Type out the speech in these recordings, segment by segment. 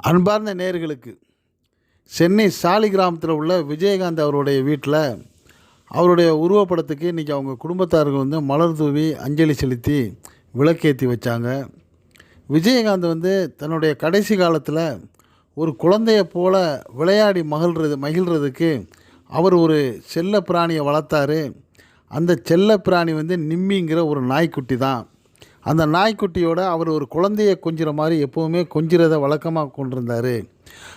அன்பார்ந்த நேர்களுக்கு சென்னை சாலி கிராமத்தில் உள்ள விஜயகாந்த் அவருடைய வீட்டில் அவருடைய உருவப்படத்துக்கு இன்றைக்கி அவங்க குடும்பத்தார்கள் வந்து மலர் தூவி அஞ்சலி செலுத்தி விளக்கேற்றி வச்சாங்க. விஜயகாந்த் வந்து தன்னுடைய கடைசி காலத்தில் ஒரு குழந்தைய போல விளையாடி மகிழ்றது மகிழ்கிறதுக்கு அவர் ஒரு செல்ல பிராணியை வளர்த்தாரு. அந்த செல்ல பிராணி வந்து நிம்மிங்கிற ஒரு நாய்க்குட்டி தான் அந்த நாய்க்குட்டியோட அவர் ஒரு குழந்தைய கொஞ்சிற மாதிரி எப்போவுமே கொஞ்சிறத வழக்கமாக கொண்டிருந்தார்.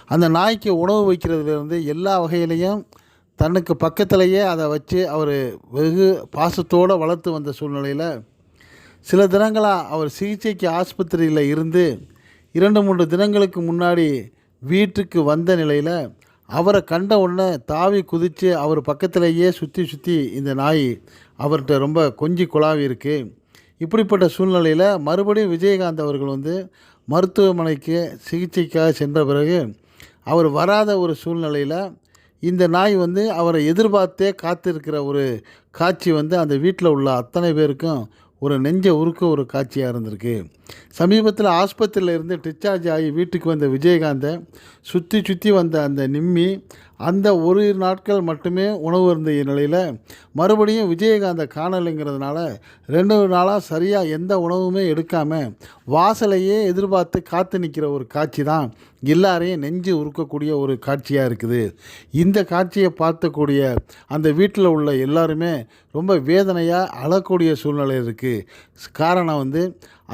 அந்த நாய்க்கு உணவு வைக்கிறதுலேருந்து எல்லா வகையிலையும் தனக்கு பக்கத்திலேயே அதை வச்சு அவர் வெகு பாசத்தோடு வளர்த்து வந்த சூழ்நிலையில் சில தினங்களாக அவர் சிகிச்சைக்கு ஆஸ்பத்திரியில் இருந்து இரண்டு மூன்று தினங்களுக்கு முன்னாடி வீட்டுக்கு வந்த நிலையில் அவரை கண்ட உடனே தாவி குதித்து அவர் பக்கத்திலேயே சுற்றி சுற்றி இந்த நாய் அவர்கிட்ட ரொம்ப கொஞ்சி குழாவி இருக்குது இப்படிப்பட்ட சூழ்நிலையில் மறுபடியும் விஜயகாந்த் அவர்கள் வந்து மருத்துவமனைக்கு சிகிச்சைக்காக சென்ற பிறகு அவர் வராத ஒரு சூழ்நிலையில் இந்த நாய் வந்து அவரை எதிர்பார்த்தே காத்திருக்கிற ஒரு காட்சி வந்து அந்த வீட்டில் உள்ள அத்தனை பேருக்கும் ஒரு நெஞ்ச உருக்க ஒரு காட்சியாக இருந்திருக்கு. சமீபத்தில் ஆஸ்பத்திரியில் இருந்து டிஸ்சார்ஜ் ஆகி வீட்டுக்கு வந்த விஜயகாந்தை சுற்றி சுற்றி வந்த அந்த நிம்மி அந்த ஒரு நாட்கள் மட்டுமே உணவு இருந்த நிலையில் மறுபடியும் விஜயகாந்தை காணலைங்கிறதுனால ரெண்டு நாளாக சரியாக எந்த உணவுமே எடுக்காமல் வாசலையே எதிர்பார்த்து காத்து நிற்கிற ஒரு காட்சி தான் எல்லாரையும் நெஞ்சு உருக்கக்கூடிய ஒரு காட்சியாக இருக்குது. இந்த காட்சியை பார்த்தக்கூடிய அந்த வீட்டில் உள்ள எல்லாருமே ரொம்ப வேதனையாக அழக்கூடிய சூழ்நிலை இருக்குது காரணம் வந்து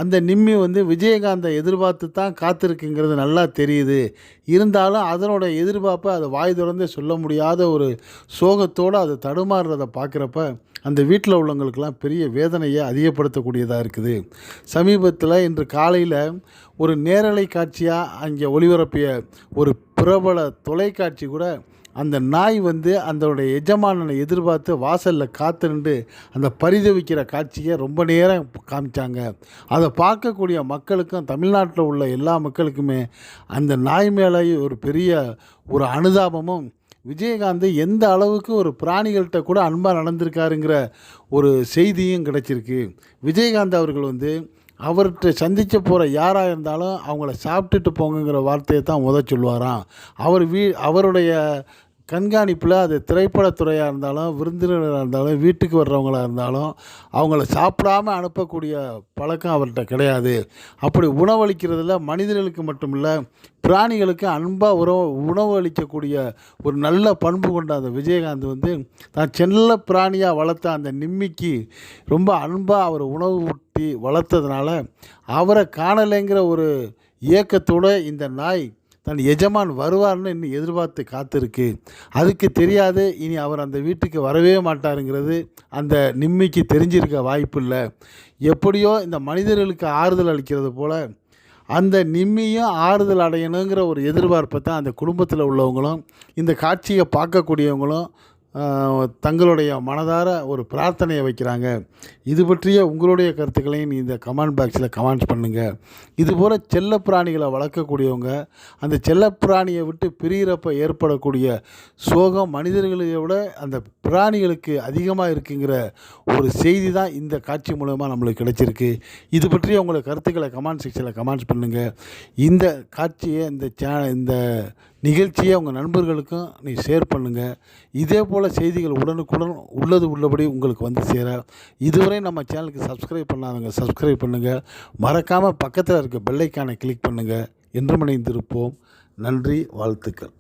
அந்த நிம்மி வந்து விஜயகாந்தை எதிர்பார்த்து தான் காத்திருக்குங்கிறது நல்லா தெரியுது. இருந்தாலும் அதனோட எதிர்பார்ப்பை அதை வாய் திறந்தே சொல்ல முடியாத ஒரு சோகத்தோடு அதை தடுமாறுறதை பார்க்குறப்ப அந்த வீட்டில் உள்ளவங்களுக்கெல்லாம் பெரிய வேதனையை அதிகப்படுத்தக்கூடியதாக இருக்குது. சமீபத்தில் இன்று காலையில் ஒரு நேரலை காட்சியாக அங்கே ஒளிபரப்பிய ஒரு பிரபல தொலைக்காட்சி கூட அந்த நாய் வந்து அதனுடைய எஜமானனை எதிர்பார்த்து வாசலில் காத்து நின்று அந்த பரிதவிக்கிற காட்சியை ரொம்ப நேரம் காமிச்சாங்க. அதை பார்க்கக்கூடிய மக்களுக்கும் தமிழ்நாட்டில் உள்ள எல்லா மக்களுக்குமே அந்த நாய் மேலே ஒரு பெரிய ஒரு அனுதாபமும் விஜயகாந்த் எந்த அளவுக்கு ஒரு பிராணிகள்கிட்ட கூட அன்பாக நடந்திருக்காருங்கிற ஒரு செய்தியும் கிடைச்சிருக்கு. விஜயகாந்த் அவர்கள் வந்து அவர்கிட்ட சந்திக்க போகிற யாராக இருந்தாலும் அவங்கள சாப்பிட்டுட்டு போங்கங்கிற வார்த்தையை தான் உத சொல்லுவாராம். அவர் வீ அவருடைய கண்காணிப்பில் அது திரைப்படத்துறையாக இருந்தாலும் விருந்தினராக இருந்தாலும் வீட்டுக்கு வர்றவங்களாக இருந்தாலும் அவங்கள சாப்பிடாம அனுப்பக்கூடிய பழக்கம் அவர்கிட்ட கிடையாது. அப்படி உணவளிக்கிறதுல மனிதர்களுக்கு மட்டுமில்ல பிராணிகளுக்கு அன்பாக உறவு உணவு அளிக்கக்கூடிய ஒரு நல்ல பண்பு கொண்ட அந்த விஜயகாந்த் வந்து தான் செல்ல பிராணியாக வளர்த்த அந்த நிம்மிக்கு ரொம்ப அன்பாக அவர் உணவு ஊட்டி வளர்த்ததுனால அவரை காணலைங்கிற ஒரு இயக்கத்தோடு இந்த நாய் தன் எஜமான் வருவார்னு இன்னும் எதிர்பார்த்து காத்திருக்கு. அதுக்கு தெரியாது இனி அவர் அந்த வீட்டுக்கு வரவே மாட்டாருங்கிறது அந்த நிம்மிக்கு தெரிஞ்சிருக்க வாய்ப்பு இல்லை எப்படியோ இந்த மனிதர்களுக்கு ஆறுதல் அளிக்கிறது போல் அந்த நிம்மியும் ஆறுதல் அடையணுங்கிற ஒரு எதிர்பார்ப்பை தான் அந்த குடும்பத்தில் உள்ளவங்களும் இந்த காட்சியை பார்க்கக்கூடியவங்களும் தங்களுடைய மனதார ஒரு பிரார்த்தனையை வைக்கிறாங்க. இது பற்றிய உங்களுடைய கருத்துக்களையும் இந்த கமெண்ட் பாக்ஸில் கமெண்ட்ஸ் பண்ணுங்கள் இதுபோல் செல்ல பிராணிகளை வளர்க்கக்கூடியவங்க அந்த செல்ல பிராணியை விட்டு பிரிகிறப்ப ஏற்படக்கூடிய சோகம் மனிதர்களை விட அந்த பிராணிகளுக்கு அதிகமாக இருக்குங்கிற ஒரு செய்தி தான் இந்த காட்சி மூலமாக நம்மளுக்கு கிடைச்சிருக்கு. இது பற்றிய உங்களை கருத்துக்களை கமெண்ட் செக்ஷனில் கமெண்ட்ஸ் பண்ணுங்கள் இந்த காட்சியை இந்த சே இந்த நிகழ்ச்சியை உங்கள் நண்பர்களுக்கும் நீ ஷேர் பண்ணுங்கள் இதே போல் செய்திகள் உடனுக்குடன் உள்ளது உள்ளபடி உங்களுக்கு வந்து சேர. இதுவரை நம்ம சேனலுக்கு சப்ஸ்கிரைப் பண்ணாதவங்க சப்ஸ்கிரைப் பண்ணுங்கள் மறக்காமல் பக்கத்தில் இருக்க பெல்லைக்கானை கிளிக் பண்ணுங்கள் என்று இணைந்திருப்போம். நன்றி வாழ்த்துக்கள்.